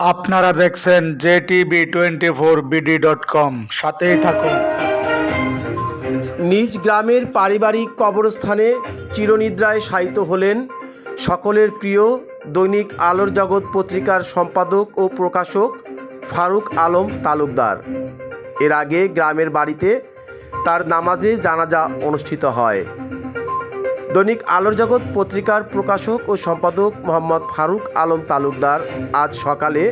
আপনারা দেখছেন J TV twenty four BD dot com. সাথেই থাকুন। নিজ গ্রামের পারিবারিক কবরস্থানে চিরনিদ্রায় শায়িত হলেন সকলের প্রিয় দৈনিক আলোর জগৎ পত্রিকার সম্পাদক ও প্রকাশক ফারুক আলম তালুকদার। এর আগে গ্রামের বাড়িতে তার নামাজে জানাজা অনুষ্ঠিত হয়। দৈনিক আলোর জগৎ পত্রিকার প্রকাশক ও সম্পাদক মোহাম্মদ ফারুক আলম তালুকদার আজ সকালে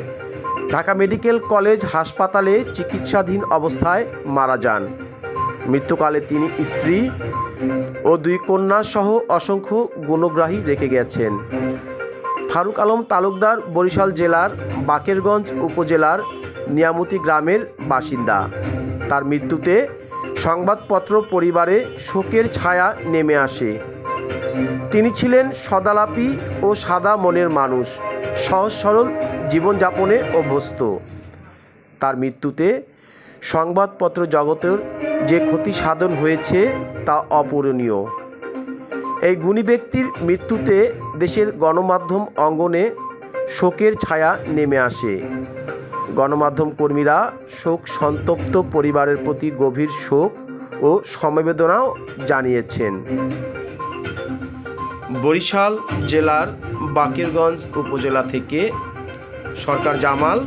ঢাকা মেডিকেল কলেজ হাসপাতালে চিকিৎসাধীন অবস্থায় মারা যান। মৃত্যুকালে তিনি স্ত্রী ও দুই কন্যা সহ অসংখ্য গুণগ্রাহী রেখে গেছেন। ফারুক আলম তালুকদার বরিশাল জেলার বাকেরগঞ্জ উপজেলার নিয়ামতি গ্রামের বাসিন্দা। তার মৃত্যুতে সংবাদপত্র পরিবারে শোকের ছায়া নেমে আসে। তিনি ছিলেন সদালাপি ও সাদা মনের মানুষ, সহজ সরল, জীবনযাপনে অভ্যস্ত। তার মৃত্যুতে সংবাদপত্র জগতের যে ক্ষতি সাধন হয়েছে তা অপূরণীয়। এই গুণী ব্যক্তির মৃত্যুতে দেশের গণমাধ্যম অঙ্গনে শোকের ছায়া নেমে আসে। গণমাধ্যম কর্মীরা শোক সন্তপ্ত পরিবারের প্রতি গভীর শোক ও সমবেদনাও জানিয়েছেন। বরিশাল জেলার বাকেরগঞ্জ উপজেলা থেকে সরকার জামাল।